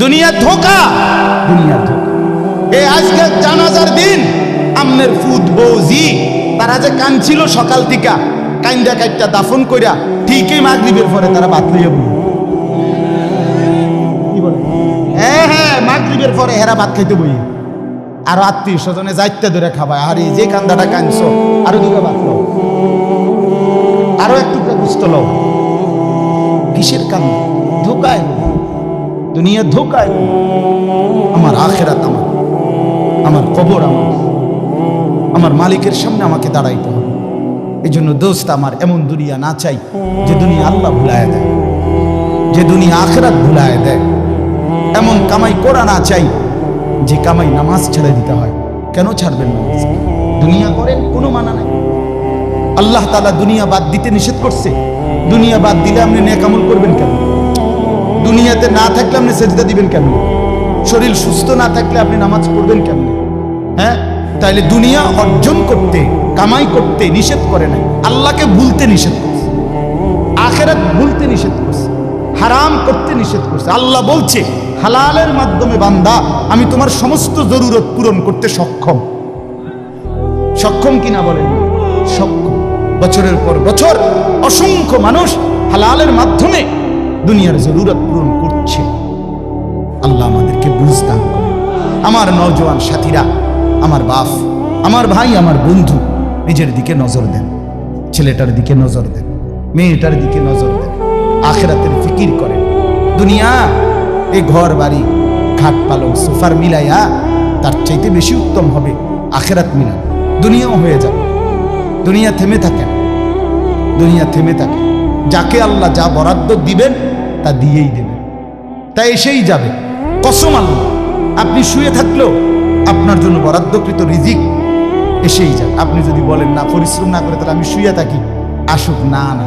দুনিয়া ধোকা। দুনিয়া ধোকা। এ আজকে জানাজার দিন আমনের ফুদ বৌজি তারা যে কানছিল সকাল থেকে কাইন্দা কাইটা দাফন কইরা ঠিকই মাগরিবের পরে তারা বাদ লইয়া বলে? হ্যাঁ হ্যাঁ মাগরিবের পরে হেরা ভাত খাইতে বই। আর আত্মীয় স্বজনে যাইতে ধরে খাবায়। আর এই যে কান্দাটা কানছো আরও দুটো ভাত লও। আরও এক টুকরা গুস্ত লও। কিসের কান্না? ধোকায়। দুনিয়া ধোকায়। আমার আখেরাত আমার। আমার কবর আমার। আমার মালিকের সামনে আমাকে দাঁড়াইতে হবে। এই জন্য দোস্ত আমার, এমন দুনিয়া না চাই যে দুনিয়া আল্লাহ ভুলায় দেয়। যে দুনিয়া আখেরাত ভুলায় দেয়। এমন কামাই করা না চাই যে কামাই নামাজ ছেড়ে দিতে হয়। কেন ছাড়বেন নামাজ দুনিয়া করেন, কোনো মানা নাই। আল্লাহ তালা দুনিয়া বাদ দিতে নিষেধ করছে। দুনিয়া বাদ দিলে আপনি নেকামল করবেন কেন? দুনিয়াতে না থাকলে আপনি সেজদা দিবেন কেন শরীর সুস্থ না থাকলে আপনি নামাজ পড়বেন কেন হ্যাঁ? তাইলে দুনিয়া অর্জন করতে, কামাই করতে নিষেধ করে নাই। আল্লাহকে ভুলতে নিষেধ করছে। আখেরাত ভুলতে নিষেধ করছে। হারাম করতে নিষেধ করছে। আল্লাহ বলছে, হালালের মাধ্যমে বান্দা, আমি তোমার সমস্ত জরুরত পূরণ করতে সক্ষম। সক্ষম কিনা বলেন? সক্ষম। বছরের পর বছর অসংখ্য মানুষ হালালের মাধ্যমে দুনিয়ার জরুরত পূরণ করছে। আল্লাহ আমাদেরকে বুঝতাম আমার নওজোয়ান সাথীরা, আমার বাপ, আমার ভাই, আমার বন্ধু, নিজের দিকে নজর দেন। ছেলেটার দিকে নজর দেন। মেয়েটার দিকে নজর দেন। আখেরাতের ফিকির করেন। দুনিয়া এই ঘর, বাড়ি খাট পালং, সোফার মিলাইয়া তার চাইতে বেশি উত্তম হবে আখেরাত মিলা দুনিয়াও হয়ে যাবে। দুনিয়া থেমে থাকে দুনিয়া থেমে থাকে। যাকে আল্লাহ যা বরাদ্দ দিবেন তা দিয়েই দেবেন তা এসেই যাবে। কসম আল্লাহ, আপনি শুয়ে থাকলেও আপনার জন্য বরাদ্দকৃত রিজিক এসেই যাবে। আপনি যদি বলেন, না, পরিশ্রম না করে তাহলে আমি শুয়ে থাকি। আসুক, না না।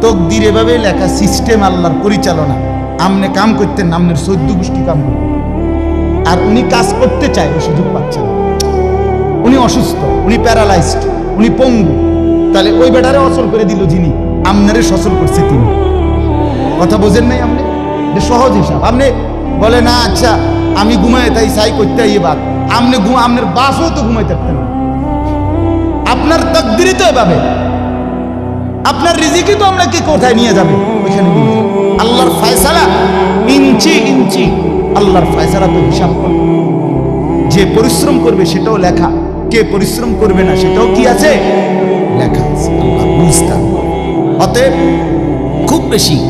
তকদির এভাবে লেখা সিস্টেম আল্লাহর পরিচালনা। আমনে কাম করতেন, আমনের চোদ্দ গোষ্ঠী কাম করতেন। আর উনি কাজ করতে চায় সুযোগ পাচ্ছেন। উনি অসুস্থ, উনি প্যারালাইজড, উনি পঙ্গু। তাহলে ওই বেটারে অচল করে দিল যিনি, আমনারে সচল করছে তিনি। কথা বোঝেন নাই আপনি? সহজ হিসাব। আপনি বলে না আচ্ছা আমি ঘুমাই, তাই সাই করতে ইয়ে বাদ। আপনি আপনার বাসও তো ঘুমাই থাকতেন। আপনার তকদিরই তো এভাবে। আপনার রিজিকই তো আপনাকে কোথায় নিয়ে যাবে? ওইখানে আল্লাহর ফয়সালা ইঞ্চি ইঞ্চি আল্লাহর ফয়সালা তো হিসাব করে। যে পরিশ্রম করবে, সেটাও লেখা। কে পরিশ্রম করবে না, সেটাও কি আছে? লেখা আছে। অতএব খুব বেশি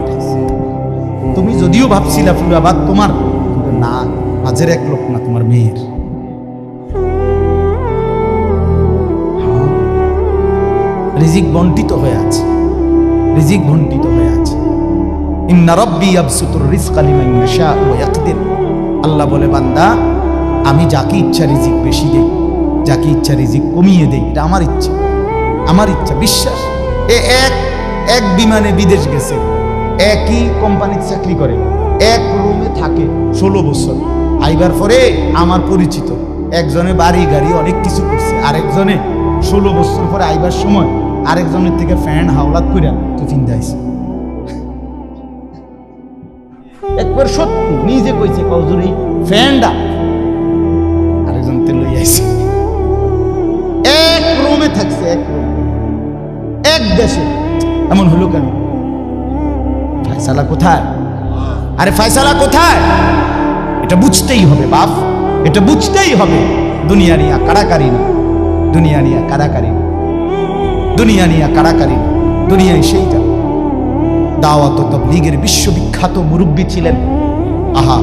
তুমি যদিও ভাবছিলা ভাত তোমার না মাঝের এক লোক না তোমার মেয়ের। রিজিক বন্টিত হয়ে আছে। রিজিক বন্টিত হয়ে আছে। ইন্না রব্বি আবসুতুর রিজকা লিমান ইয়াকদির। আল্লাহ বলে, বান্দা, আমি যাকে ইচ্ছা রিজিক বেশি দেই, যাকে ইচ্ছা রিজিক কমিয়ে দেই, এটা আমার ইচ্ছা। আমার ইচ্ছা, বিশ্বাস। এ এক এক বিমানে বিদেশ গেছে। একই কোম্পানির চাকরি করে, এক রুমে থাকে ষোলো বছর। আইবার পরে আমার পরিচিত, একজনে বাড়ি গাড়ি অনেক কিছু করছে, আরেকজনে ষোলো বছর পরে আইবার সময়, আরেকজনের থেকে ফ্যান হাওলাত কইরা তো চিন্তা আইছে একবার সত্যি নিজে কইছে কজুরি ফ্যানটা আরেকজন তে লই আইছে। এক রুমে থাকছে, এক রুমে এক দেশে। এমন হলো কেন? ফায়সালা কোথায়? আরে ফায়সালা কোথায়? এটা বুঝতেই হবে, বাপ। এটা বুঝতেই হবে। দুনিয়া নিয়া কারাকারি না। দুনিয়া নিয়া কারাকারি না। দুনিয়া নিয়া কারাকারি না। দুনিয়ায় সেইটা দাওয়াত তবলিগের বিশ্ববিখ্যাত মুরব্বী ছিলেন। আহা,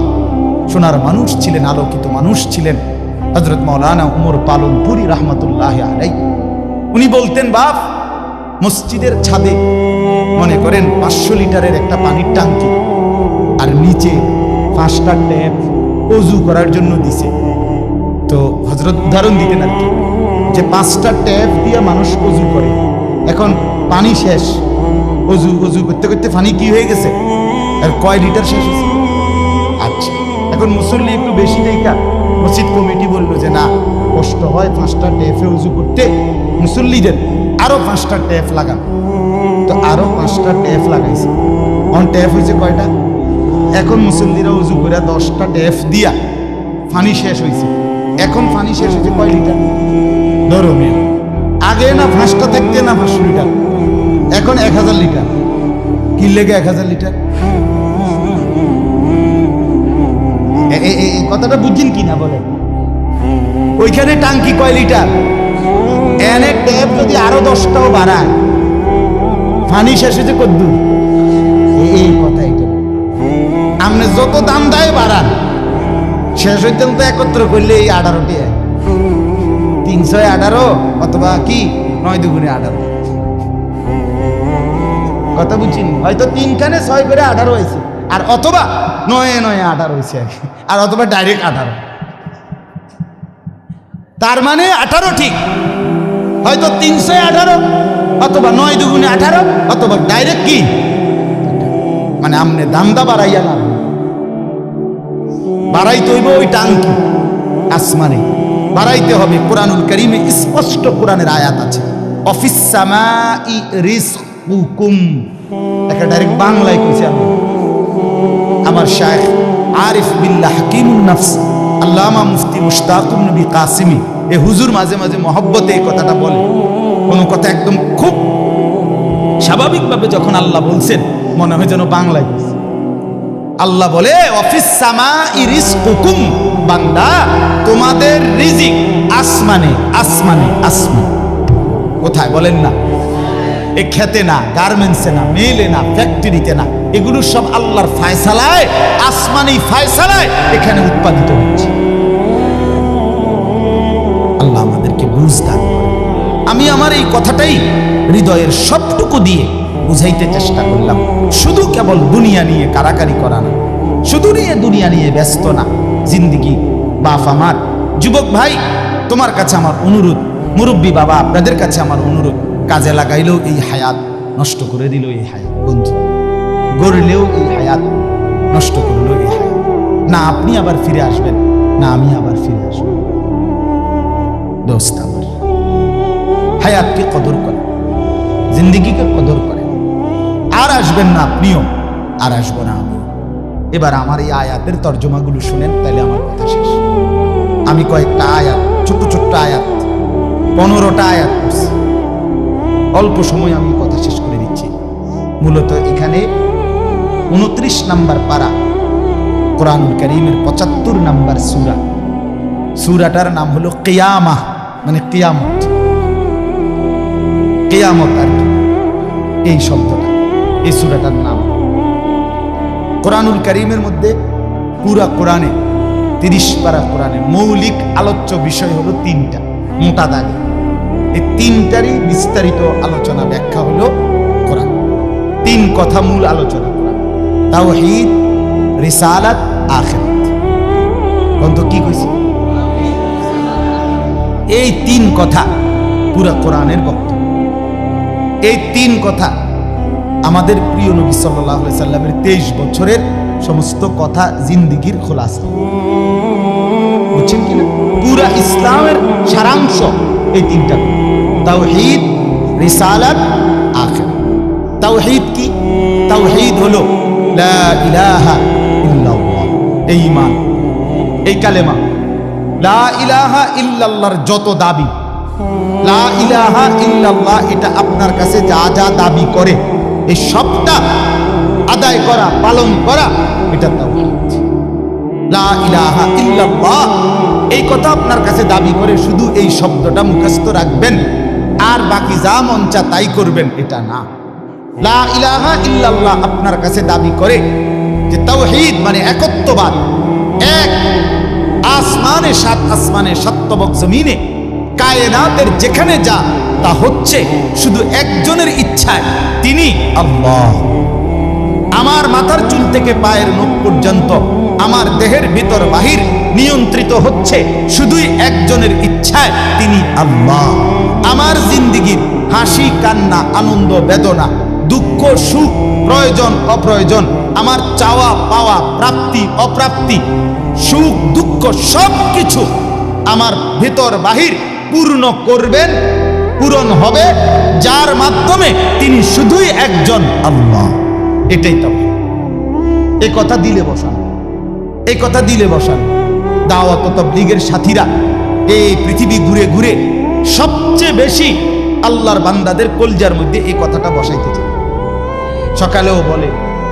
সোনার মানুষ ছিলেন, আলোকিত মানুষ ছিলেন। হজরত মৌলানা উমর পালনপুরি রহমতুল্লাহ আলাই উনি বলতেন, বাপ মসজিদের ছাদে। মনে করেন পাঁচশো লিটারের একটা পানির টাঙ্কি আর নিচে পাঁচটা ট্যাপ অজু করার জন্য দিছে। তো হজরত উদাহরণ দিতেন আর কি, যে পাঁচটা ট্যাপ দিয়ে মানুষ অজু করে। এখন পানি শেষ, অজু অজু করতে করতে পানি কি হয়ে গেছে? আর কয় লিটার শেষ হয়েছে? আচ্ছা এখন মুসল্লি একটু বেশি দেখা। মসজিদ কমিটি বলল যে না, কষ্ট হয় পাঁচটা ট্যাপে উজু করতে। মুসল্লিদের আরও পাঁচটা ট্যাপ লাগান তো আরও পাঁচটা ট্যাপ লাগাইছে। অন ট্যাপ হয়েছে কয়টা? এখন মুসল্লিরা উজু করে দশটা ট্যাপ দিয়া পানি শেষ হয়েছে এখন পানি শেষ হয়েছে কয় লিটার? ধরো আগে না পাঁচটা থাকতে না পাঁচশো লিটার? এখন এক হাজার লিটার। কি লেগে এক হাজার লিটার? কথাটা বুঝছেন কি না বলে ওইখানে টাঙ্কি কয় লিটার? এনে ট্যাপ যদি আরও দশটাও বাড়ায় পানি শেষ হয়েছে কদ্দুর এ- এই কথা এটা। আপনি যত দাম দেয় বাড়ান, শেষ হইতেন তো একত্র করলে এই আঠারোটি তিনশো আঠারো অথবা কি, নয় দুগুণে আঠারো। কথা বুঝছি হয়তো তিনখানে ছয় করে আঠারো হয়েছে। আর অথবা নয়ে নয়ে আঠারো হয়েছে আর অথবা ডাইরেক্ট আঠারো। তার মানে আঠারো ঠিক। হয়তো তিনশো আঠারো, অথবা নয় দুগুণে আঠারো, অথবা ডাইরেক্ট কি? মানে আমনে দামদা বাড়াইয়া না। বাড়াইতে হইব ওই টাঙ্কি আসমানে। বাড়াইতে হবে কোরআনুল করিমে স্পষ্ট কোরআনের আয়াত আছে। অফিস সামাই রিজকুকুম। একটা ডাইরেক্ট বাংলায় কইছে আমি। আমার শায়েখ আরিফ বিল্লাহ হাকিমুন নফস, আল্লামা মুফতি মুশতাকুম নবী কাসিমি। এ হুজুর মাঝে মাঝে মহব্বতে এই কথাটা বলে। কোনো কথা একদম খুব স্বাভাবিকভাবে যখন আল্লাহ বলছেন, মনে হয় যেন বাংলায়। আল্লাহ বলে, অফিস সামা ইরিস হুকুম বান্দা, তোমাদের রিজিক আসমানে আসমানে, আসমান। কোথায় বলেন না? এ খেতে না, গার্মেন্টসে না, মেলে না, ফ্যাক্টরিতে না, এগুলো সব আল্লাহর ফায়সালায় আসমানি ফায়সালায় এখানে উৎপাদিত হচ্ছে। বুঝ আমি আমার এই কথাটাই হৃদয়ের সবটুকু দিয়ে বুঝাইতে চেষ্টা করলাম। শুধু কেবল দুনিয়া নিয়ে কারাকারি করা না, শুধু নিয়ে দুনিয়া নিয়ে ব্যস্ত না। জিন্দিগি, বাপ আমার, যুবক ভাই, তোমার কাছে আমার অনুরোধ, মুরব্বী বাবা, আপনাদের কাছে আমার অনুরোধ, কাজে লাগাইলেও এই হায়াত নষ্ট করে দিল এই হায়াত। বন্ধু, গড়লেও এই হায়াত নষ্ট করলেও এই হায়াত। না আপনি আবার ফিরে আসবেন, না আমি আবার ফিরে আসব। দোস্ত আমার। হায়াতকে কদর করে, জিন্দিগিকে কদর করে। আর আসবেন না আপনিও, আর আসব না আমিও। এবার আমার এই আয়াতের তর্জমাগুলো শুনেন, তাহলে আমার কথা শেষ। আমি কয়েকটা আয়াত, ছোট্ট ছোট্ট আয়াত, পনেরোটা আয়াত অল্প সময় আমি কথা শেষ করে দিচ্ছি। মূলত এখানে উনত্রিশ নাম্বার পারা কোরআনুল করিমের পঁচাত্তর নাম্বার সুরা। সুরাটার নাম হলো কেয়ামা মানে কেয়ামত। কেয়ামত আর কি। এই শব্দটা, এই সুরাটার নাম। কোরআনুল করিমের মধ্যে পুরা কোরআনে, তিরিশ পারা কোরআনে মৌলিক আলোচ্য বিষয় হলো তিনটা, মোটা দাগে। এই তিনটারই বিস্তারিত আলোচনা ব্যাখ্যা হলো কোরআন। তিন কথা মূল আলোচনা কোরআন। তাওহীদ, রিসালাত, আখিরাত। বন্ধু, কি কইছি? এই তিন কথা পুরা কোরআনের বক্তব্য। এই তিন কথা আমাদের প্রিয় নবী সাল্লাহ সাল্লামের তেইশ বছরের সমস্ত কথা জিন্দিগির খোলাসা। বুঝছেন কিনা পুরা ইসলামের সারাংশ এই তিনটা তাওহীদ, রিসালাত আখির তাওহীদ কি? তাওহীদ হলো লা ইলাহা ইল্লাল্লাহ, এই ঈমান, এই কালেমা। লা ইলাহা ইল্লাল্লাহর যত দাবি, লা ইলাহা ইল্লাল্লাহ এটা আপনার কাছে যা যা দাবি করে, এই সবটা আদায় করা, পালন করা, এটা তাওহীদ লা ইলাহা ইল্লাল্লাহ, এই কথা আপনার কাছে দাবি করে শুধু এই শব্দটা মুখস্থ রাখবেন, আর বাকি যা মন তাই করবেন, এটা না। লা ইলাহা ইল্লাল্লাহ আপনার কাছে দাবি করে যে তাওহীদ মানে একত্ববাদ, এক আসমানে, সাত আসমানে সত্যবক জমিনে, কায়নাতের যেখানে যা, তা হচ্ছে শুধু একজনের ইচ্ছায়, তিনি আল্লাহ। আমার মাথার চুল থেকে পায়ের নখ পর্যন্ত, আমার দেহের ভিতর বাহির নিয়ন্ত্রিত হচ্ছে শুধুই একজনের ইচ্ছায়, তিনি আল্লাহ। আমার জিন্দিগির হাসি, কান্না, আনন্দ, বেদনা দুঃখ, সুখ, প্রয়োজন, অপ্রয়োজন, আমার চাওয়া, পাওয়া, প্রাপ্তি, অপ্রাপ্তি, সুখ, দুঃখ সব কিছু আমার ভেতর বাহির পূর্ণ করবেন, পূরণ হবে, যার মাধ্যমে তিনি শুধুই একজন আল্লাহ। এটাই তো। এই কথা দিলে বসান। এই কথা দিলে বসান। দাওয়াত তবলিগের সাথীরা এই পৃথিবী ঘুরে ঘুরে সবচেয়ে বেশি আল্লাহর বান্দাদের কলজার মধ্যে এই কথাটা বসাইতেছে সকালেও বলে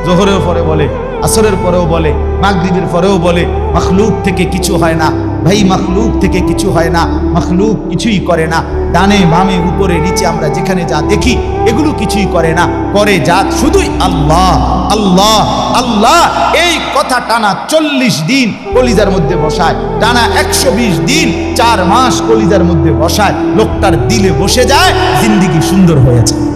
জোহরের পরে বলে, আসরের পরেও বলে, মাগরিবের পরেও বলে, মখলুক থেকে কিছু হয় না। ভাই, মখলুক থেকে কিছু হয় না। মখলুক কিছুই করে না। ডানে বামে উপরে নিচে আমরা যেখানে যা দেখি, এগুলো কিছুই করে না। করে যা শুধুই আল্লাহ আল্লাহ আল্লাহ। এই কথা টানা চল্লিশ দিন কলিজার মধ্যে বসায়। টানা একশো বিশ দিন চার মাস কলিজার মধ্যে বসায়। লোকটার দিলে বসে যায়, জিন্দিগি সুন্দর হয়েছে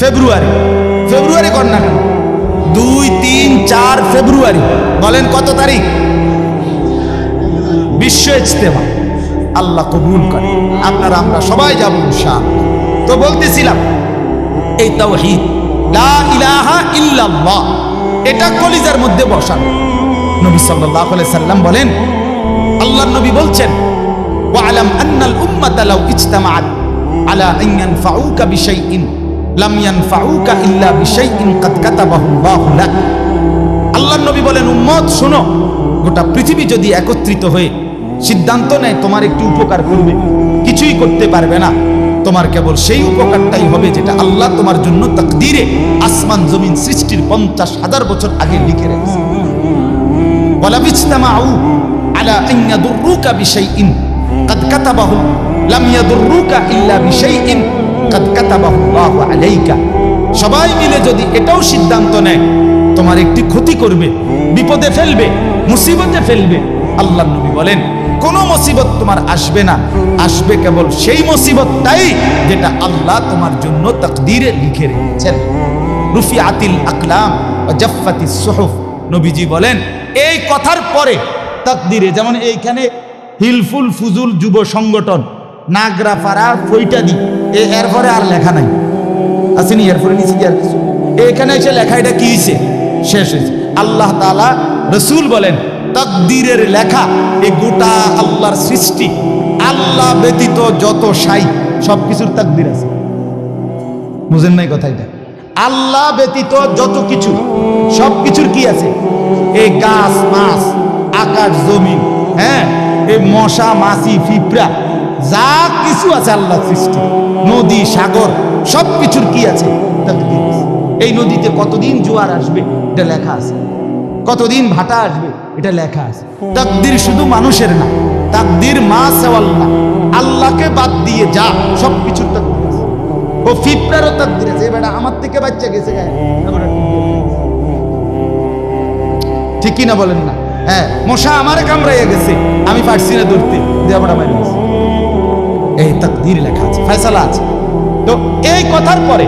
ফেব্রুয়ারি। ফেব্রুয়ারি কর না কেন? দুই, তিন, চার ফেব্রুয়ারি। বলেন কত তারিখ? বিশ্ব ইজতেমা। আল্লাহ কবুল করে। আপনারা আমরা সবাই যাব ইনশাআল্লাহ। তো বলতেছিলাম, এই লা ইলাহা ইল্লাল্লাহ, এটা কলিজার মধ্যে বসান। নবী সাল্লাল্লাহু আলাইহি সাল্লাম বলেন, আল্লাহর নবী বলছেন, ওয়ালাম আন্নাল উম্মাতা লাউ ইজতামাআত আলা আন ইয়ানফাউকা বিশাইইন। লাম ইয়ানফাউকা ইল্লা বিশাইইন কাদ কাতাবাহুল্লাহু লাক আল্লাহর নবী বলেন, উম্মত, শোনো, গোটা পৃথিবী যদি একত্রিত হয়ে সিদ্ধান্ত নেয় তোমার একটি উপকার করবে, কিছুই করতে পারবে না। তোমার কেবল সেই উপকারটাই হবে যেটা আল্লাহ তোমার জন্য তাকদিরে আসমান জমিন সৃষ্টির পঞ্চাশ হাজার বছর আগে লিখে রেখেছে। বলা বিচতামা আউ আলা আইয়াদুর রুকা বিষয় ইন কাদ কাতাবাহু লাম ইয়াদুর রুকা ইল্লা বিষয় ইন সবাই মিলে যদি এটাও সিদ্ধান্ত নেয়, তোমার একটি ক্ষতি করবে, বিপদে ফেলবে, মুসিবতে ফেলবে আল্লাহ নবী বলেন, কোন মুসিবত তোমার আসবে না। আসবে কেবল সেই মুসিবতটাই যেটা আল্লাহ তোমার জন্য তকদিরে লিখে রেখেছেন। রুফি আতিল আকলাম ও জাফাতি সোহফ। নবীজি বলেন, এই কথার পরে তকদিরে, যেমন এইখানে হিলফুল ফুজুল যুব সংগঠন নাগরাপাড়া ফৈটাদি এ এরপরে আর লেখা নাই। আসেনি, এরপরে নিচে কি আর কিছু। এখানে এসে লেখা, এটা কি হয়েছে শেষ হয়েছে আল্লাহ তাআলা রসুল বলেন, তাকদীরের লেখা এই গোটা আল্লাহর সৃষ্টি, আল্লাহ ব্যতীত যত সাই সব কিছুর তাকদির আছে। বুঝেন নাই কথা এটা? আল্লাহ ব্যতীত যত কিছু সব কিছুর কি আছে? এই গাছ, মাছ, আকাশ, জমিন হ্যাঁ? এই মশা, মাছি পিঁপড়া যা কিছু আছে আল্লাহ সৃষ্টি। নদী, সাগর সব কিছুর কি আছে? এই নদীতে কতদিন জোয়ার আসবে? এটা লেখা আছে। কতদিন ভাটা আসবে? এটা লেখা আছে। তাকদির শুধু মানুষের না, তাকদির মা সেওয়াল্লাহ আল্লাহকে বাদ দিয়ে যা সব কিছুর তাকদির আছে। ও ফিপড়ারও তাকদির আছে। এবার আমার থেকে বাচ্চা গেছে বলব? ঠিক কি না বলেন না? হ্যাঁ মশা আমারে কামড়াইয়া গেছে। আমি পারছি না ধরতে। দেবটা মারি গেছে। এই তাকদির লেখা আছে, ফয়সালা আছে। তো এই কথার পরে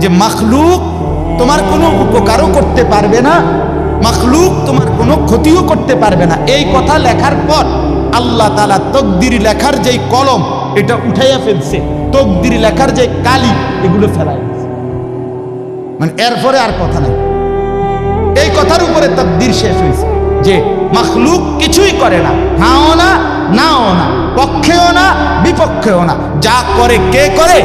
যে মাখলুক তোমার কোনো উপকারও করতে পারবে না, মাখলুক তোমার কোনো ক্ষতিও করতে পারবে না, এই কথা লেখার পর আল্লাহ তালা তকদির লেখার যেই কলম, এটা উঠাইয়া ফেলছে, তকদির লেখার যে কালি, এগুলো ফেলাই। মানে এরপরে আর কথা নাই। এই কথার উপরে তকদির শেষ হয়েছে যে মাখলুক কিছুই করে না হাও না, নাও না। পক্ষেও না, বিপক্ষেও না। যা করে কে করে?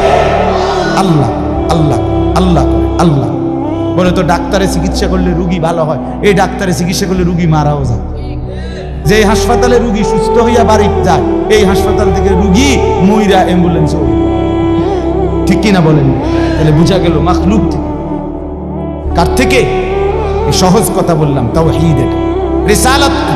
আল্লাহ আল্লাহ আল্লাহ আল্লাহ। বলে তো ডাক্তারে চিকিৎসা করলে রুগী ভালো হয়। এই ডাক্তারে চিকিৎসা করলে রুগী মারাও যায়। যে হাসপাতালে রুগী সুস্থ হইয়া বাড়ি যায়, এই হাসপাতাল থেকে রুগী মইরা অ্যাম্বুলেন্স ঠিক কিনা বলেন? তাহলে বুঝা গেল মাখলুক থেকে। কার থেকে? সহজ কথা বললাম তাও ঈদ এটা রিসালাত কি?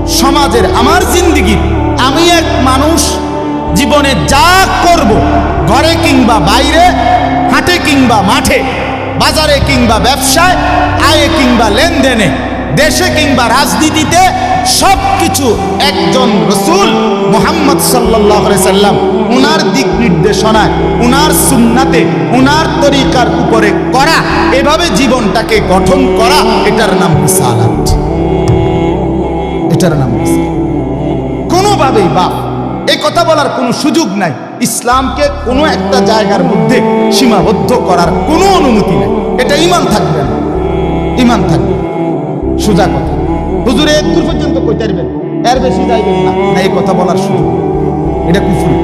সমাজের আমার জিন্দিগির আমি এক মানুষ, জীবনে যা করব, ঘরে কিংবা বাইরে, হাটে কিংবা মাঠে, বাজারে কিংবা ব্যবসায়, আয়ে কিংবা লেনদেনে, দেশে কিংবা রাজনীতিতে সব কিছু একজন রসুল মোহাম্মদ সাল্লাহ সাল্লাম উনার দিক নির্দেশনায়, উনার সুন্নাতে, উনার তরিকার উপরে করা, এভাবে জীবনটাকে গঠন করা, এটার নাম রিসালাত। এটার নাম কোনোভাবেই বাপ এই কথা বলার কোনো সুযোগ নাই। ইসলামকে কোনো একটা জায়গার মধ্যে সীমাবদ্ধ করার কোনো অনুমতি নেই। এটা ইমান থাকবে না। ইমান থাকবে। সোজা কথা। হুজুরে দূর পর্যন্ত কইতে পারবেন এর বেশি যাইবেন না। না, এই কথা বলার সুযোগ এটা কুফুরি।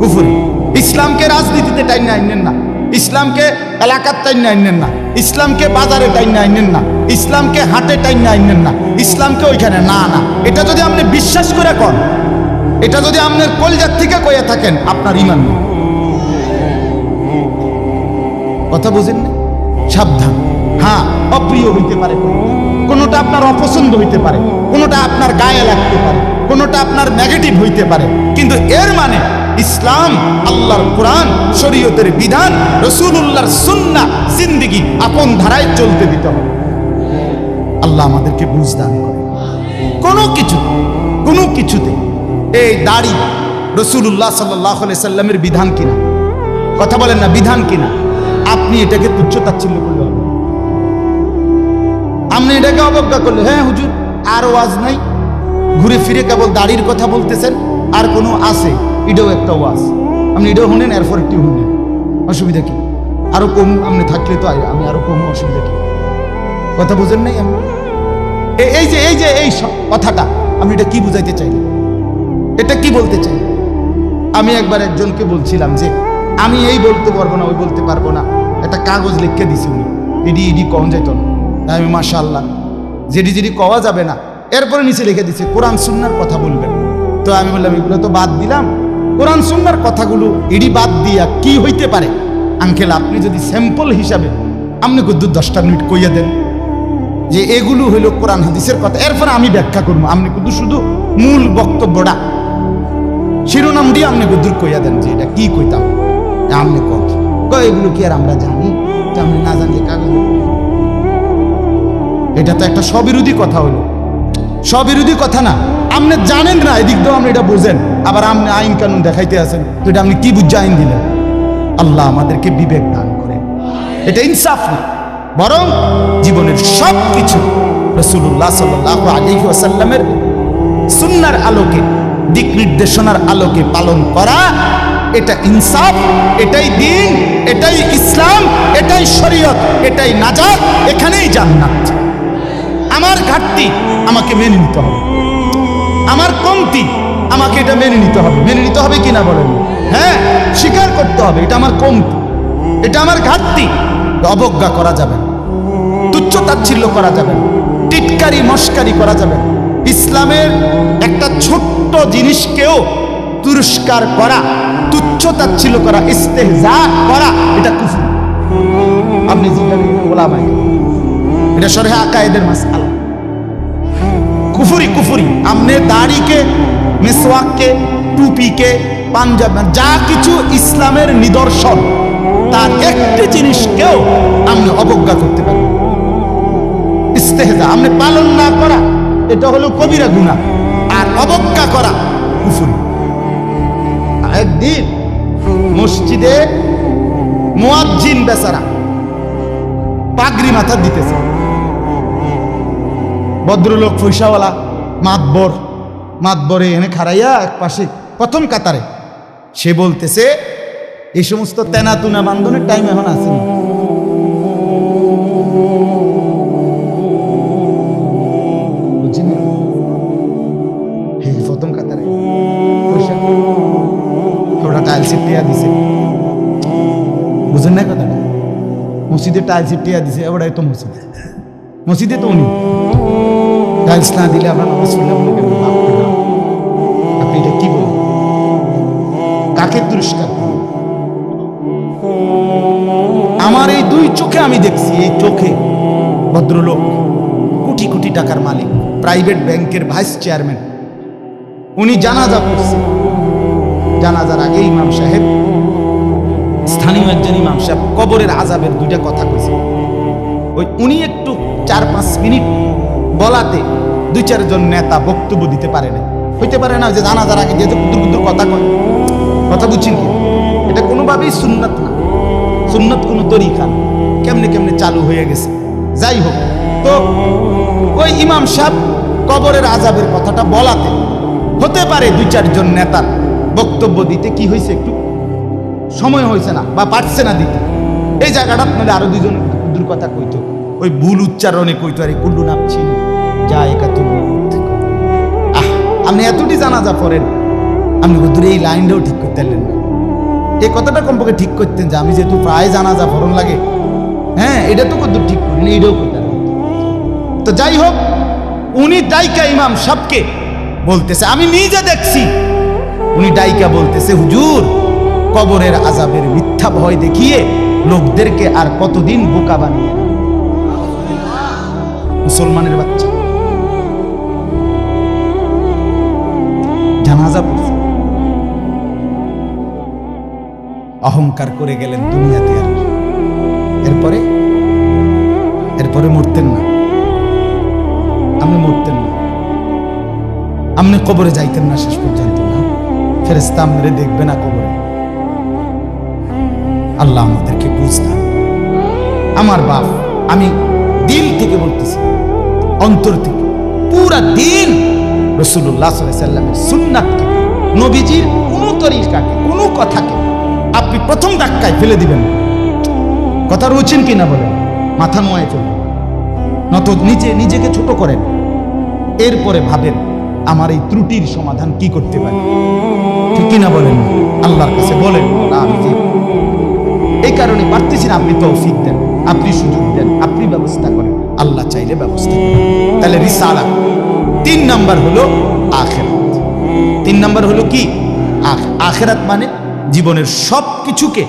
কুফুরি। ইসলামকে রাজনীতিতে টাইন আইনেন না। ইসলামকে এলাকার টাইন আইনেন না, ইসলামকে বাজারে টাইন আইনেন না, ইসলামকে হাটে টাইনে আইনেন না, ইসলামকে ওইখানে না না। এটা যদি আপনি বিশ্বাস করে কন, এটা যদি আপনার কলজার থেকে কইয়া থাকেন, আপনার ইমান কথা বুঝেন না? সাবধান। হ্যাঁ অপ্রিয় হইতে পারে। কোনোটা আপনার অপছন্দ হইতে পারে, কোনোটা আপনার গায়ে লাগতে পারে, কোনোটা আপনার নেগেটিভ হইতে পারে। কিন্তু এর মানে ইসলাম, আল্লাহর কোরআন, শরীয়তের বিধান রসুল্লাহর সুন্না জিন্দিগি আপন ধারায় চলতে দিতে হবে। আল্লাহ আমাদেরকে বুঝদান করে। কোনো কিছু, কোনো কিছুতে এই দাড়ি রসুল্লাহ সাল্লাহ সাল্লামের বিধান কিনা? কথা বলেন না, বিধান কিনা? আপনি এটাকে তুচ্ছ তাচ্ছিল্য করলে আপনি এটাকে অবজ্ঞা করলে হ্যাঁ হুজুর, আর ওয়াজ নাই। ঘুরে ফিরে কেবল দাড়ির কথা বলতেছেন। আর কোনো আছে? এটাও একটা ওয়াজ। আপনি এটাও শুনেন, এরপর একটি শুনেন। অসুবিধা কি? আরও কম আপনি থাকলে তো আমি আরও কম অসুবিধা কি? কথা বুঝেন নাই আমি এই যে এই যে এই কথাটা আমি এটা কি বুঝাইতে চাই এটা কি বলতে চাই আমি একবার একজনকে বলছিলাম যে, আমি এই বলতে পারব না, ওই বলতে পারব না। একটা কাগজ লিখে দিছি উনি। ইডি ইডি কম যেত না। আমি মাসা আল্লাহ যেটি কওয়া যাবে না। এরপরে নিচে লিখে দিছে, কোরআন, সুন্নার কথা বলবেন তো আমি বললাম, এগুলো তো বাদ দিলাম। কোরআন, সুন্নার কথাগুলো ইডি বাদ দিয়া কি হইতে পারে? আঙ্কেল, আপনি যদি স্যাম্পল হিসাবে আপনি কুদ্দুর দশটা মিনিট কইয়া দেন যে এগুলো হইল কোরআন হাদিসের কথা, এরপর আমি ব্যাখ্যা করব। আপনি কিন্তু শুধু মূল বক্তব্যটা, শিরোনাম দিয়ে আপনি দূর কইয়া দেন যে এটা কি কইতাম। আপনি কয়, এগুলো কি আর আমরা জানি? আপনি না জানি কাগজ এটা তো একটা স্ববিরোধী কথা হলো স্ববিরোধী কথা না আপনি জানেন না, এদিক দিয়েও আপনি এটা বোঝেন। আবার আপনি আইন কানুন দেখাইতে আছেন, তো এটা আপনি কি বুঝে আইন দিলেন? আল্লাহ আমাদেরকে বিবেক দান করে এটা ইনসাফ না, বরং জীবনের সব কিছু রসুল্লাহ সাল্লাহ আলী ওয়াসাল্লামের সুন্নার আলোকে, দিক নির্দেশনার আলোকে পালন করা, এটা ইনসাফ, এটাই দিন, এটাই ইসলাম, এটাই শরীয়ত, এটাই নাজাত, এখানেই জান্নাত। আমার ঘাটতি আমাকে মেনে নিতে হবে। আমার কমতি, আমাকে এটা মেনে নিতে হবে। মেনে নিতে হবে কিনা বলেন? হ্যাঁ স্বীকার করতে হবে, এটা আমার কমতি। এটা আমার ঘাটতি। অবজ্ঞা করা যাবে তুচ্ছ তাচ্ছিল্য করা যাবে টিটকারি, মস্কারি করা যাবে ইসলামের একটা ছোট্ট জিনিসকেও তুরস্কার করা, তুচ্ছ তাচ্ছিল্য করা ইস্তেহজা করা, এটা কুফুর। আপনি জিজ্ঞাসা ওলামাই এটা সরহে আকায়েদের মাসালা কুফুরি কুফুরি। আমনে দাড়িকে, মেসওয়াককে, টুপিকে, পাঞ্জাব যা কিছু ইসলামের নিদর্শন, তার একটি জিনিসকেও আপনি অবজ্ঞা করতে পারেন ইস্তেহজা। আপনি পালন না করা, এটা হলো কবিরা গুণা আর অবজ্ঞা করা, কুফুরি। একদিন মসজিদে মুয়াজ্জিন বেচারা পাগড়ি মাথা দিতেছে। ভদ্রলোক পয়সাওয়ালা মাতবর, মাতবরে এনে খারাইয়া এক পাশে প্রথম কাতারে। সে বলতেছে, এই সমস্ত তেনা তেনাতুনা বান্ধনের টাইম এখন আসেনি বুঝেন না কথাটা? মসজিদে টাইল সিটিয়া দিছে, ওটাই তো মসজিদ। মসজিদে তো উনি। টাইলস না দিলে আমরা নামাজ পড়লে মাফ করলাম আপনি এটা কি বলেন? কাকে তুরস্কার আমার এই দুই চোখে আমি দেখছি, এই চোখে ভদ্রলোক, কোটি কোটি টাকার মালিক প্রাইভেট ব্যাংকের ভাইস চেয়ারম্যান উনি জানাজা করছে জানাজার আগে ইমাম সাহেব, স্থানীয় একজন ইমাম সাহেব কবরের আজাবের দুইটা কথা কইছে। ওই উনি একটু চার পাঁচ মিনিট বলাতে দুই চারজন নেতা বক্তব্য দিতে পারে না হইতে পারে না যে জানাজার আগে যেহেতু কুতুর কুতুর কথা কয়। কথা বুঝছেন কি? এটা কোনোভাবেই সুন্নত না। সুন্নত কোনো তরিকা না। কেমনে কেমনে চালু হয়ে গেছে। যাই হোক, তো ওই ইমাম সাহেব কবরের আজাবের কথাটা বলাতে হতে পারে দুই চারজন নেতার বক্তব্য দিতে। কি হয়েছে একটু? সময় হয়েছে না বা পারছে না দিতে। এই জায়গাটা আপনাদের আরও দুজন দূর কথা কইতো ওই ভুল উচ্চারণে কইতো, আরে কুল্লু নামছি যা একাতুল আহ, আপনি এতটি জানাজা পড়েন, আপনি দূরে এই লাইনটাও ঠিক করতে পারলেন না এই কথাটা কমপক্ষে ঠিক করতেন যে, আমি যেহেতু প্রায় জানাজা ফরন লাগে হ্যাঁ এটা তো কত ঠিক করি না এটাও করতে পারবেন। তো যাই হোক, উনি দায়িকা ইমাম সবকে বলতেছে, আমি নিজে দেখছি উনি ডাইকা বলতেছে, হুজুর, কবরের আজাবের মিথ্যা ভয় দেখিয়ে লোকদেরকে আর কতদিন বোকা বানিয়ে? মুসলমানের বাচ্চা। জানাজা পড়ছে। অহংকার করে গেলেন দুনিয়াতে আর এরপরে? এরপরে মরতেন না। আপনি মরতেন না। আপনি কবরে যাইতেন না শেষ পর্যন্ত না। ফেরেস্তা আমরে দেখবে না কবরে। আল্লাহ আমাদেরকে বুঝতাম আমার বাপ, আমি দিল থেকে বলতেছি অন্তর থেকে। পুরা দিন রসুল্লাহ সাল্লামের সুন্নাতকে, নবীজির কোনো তরিকাকে, কোনো কথাকে আপনি প্রথম ধাক্কায় ফেলে দিবেন কথা রয়েছেন কিনা বলেন? মাথা নোয়ায় ফেলবেন নত নিজে, নিজেকে ছোট করেন। এরপরে ভাবেন, আমার এই ত্রুটির সমাধান কি করতে পারি? ঠিক কিনা বলেন? আল্লাহর কাছে বলেন না এই কারণে পারতেছি না, আপনি তৌফিক দেন। আপনি সুযোগ দেন, আপনি ব্যবস্থা করেন, আল্লাহ চাইলে ব্যবস্থা করেন। তাহলে রিসালা, তিন নাম্বার হলো আখেরাত। তিন নাম্বার হলো কি? আখেরাত মানে জীবনের সব কিছুকে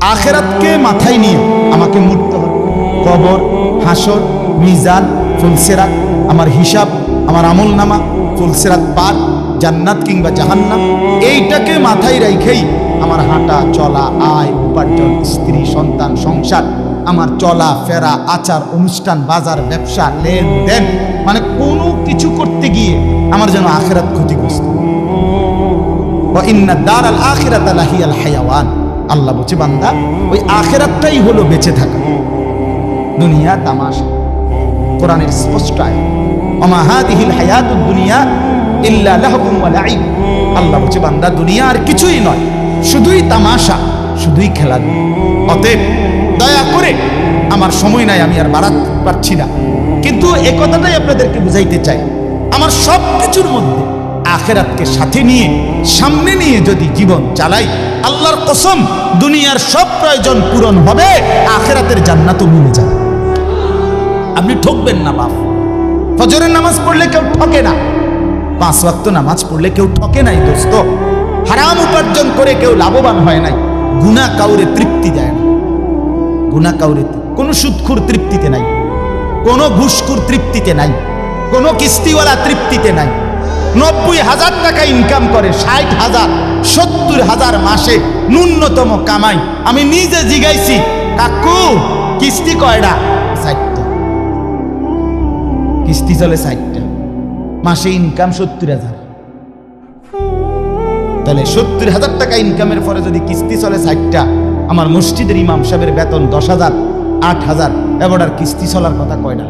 আখেরাতকে মাথায় নিয়ে আমাকে মরতে হবে। কবর, হাসর, মিজান, ফুলসেরাত, আমার হিসাব, আমার আমল নামা ফুলসেরাত পার, জান্নাত কিংবা জাহান্নাম, এইটাকে মাথায় রেখেই আমার হাঁটা, চলা, আয়, উপার্জন, স্ত্রী, সন্তান, সংসার আমার চলা, ফেরা, আচার, অনুষ্ঠান, বাজার, ব্যবসা, লেনদেন মানে কোনো কিছু করতে গিয়ে আমার যেন আখেরাত ক্ষতিগ্রস্ত। দারাল আখিরাতা লাহিয়াল হায়াওয়ান। আল্লাহ বলছে, বান্দা, ওই আখেরাতটাই হলো বেঁচে থাকা। দুনিয়া তামাশা। কোরআনের স্পষ্ট আয়াত, ওমা হাদিহিল দুনিয়া ইল্লা লাইব আল্লাহ বলছে, বান্দা, দুনিয়া আর কিছুই নয়, শুধুই তামাশা, শুধুই খেলাধুলা। অতএব দয়া করে, আমার সময় নাই, আমি আর বাড়াতে পারছি না। কিন্তু এ কথাটাই আপনাদেরকে বুঝাইতে চাই। আমার সব কিছুর মধ্যে আখেরাতকে সাথে নিয়ে, সামনে নিয়ে যদি জীবন চালাই, আল্লাহর কসম, দুনিয়ার সব প্রয়োজন পূরণ হবে, আখেরাতের জান্নাতও মিলে যাবে। আপনি ঠকবেন না, বাপ। ফজরের নামাজ পড়লে কেউ ঠকে না। পাঁচ ওয়াক্ত নামাজ পড়লে কেউ ঠকে নাই, দোস্ত। হারাম উপার্জন করে কেউ লাভবান হয় নাই। গুণা কাউরে তৃপ্তি দেয় না। গুণা কাউরে কোনো সুদখুর তৃপ্তিতে নাই। কোনো ঘুষখুর তৃপ্তিতে নাই। কোনো কিস্তিওয়ালা তৃপ্তিতে নাই। নব্বই হাজার টাকা ইনকাম করে, ষাট হাজার, সত্তর হাজার মাসে ন্যূনতম কামাই। আমি নিজে জিগাইছি, কাকু, কিস্তি কয়টা ষাটটা। কিস্তি চলে ষাটটা। মাসে ইনকাম সত্তর হাজার। তাহলে সত্তর হাজার টাকা ইনকামের পরে যদি কিস্তি চলে ষাটটা আমার মসজিদের ইমাম সাহেবের বেতন দশ হাজার, আট হাজার এবার কিস্তি চলার কথা কয় কয়টা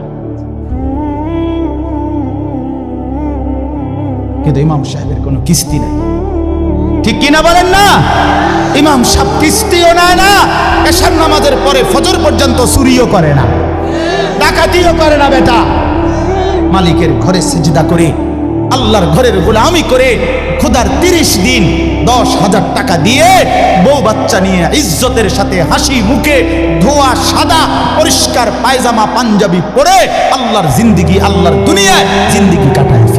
কিন্তু ইমাম সাহেবের কোনো কিস্তি নাই। ঠিক কিনা বলেন না? ইমাম সাহেব কিস্তিও নেয় না, এশার নামাজের পরে ফজর পর্যন্ত চুরিও করে না, ডাকাতিও করে না বেটা। মালিকের ঘরে সেজদা করে, আল্লাহর ঘরের গোলামি করে খোদার তিরিশ দিন দশ হাজার টাকা দিয়ে বউ বাচ্চা নিয়ে ইজ্জতের সাথে হাসি মুখে ধোয়া সাদা পরিষ্কার পায়জামা পাঞ্জাবি পরে আল্লাহর জিন্দিগি, আল্লাহর দুনিয়ায় জিন্দিগি কাটায়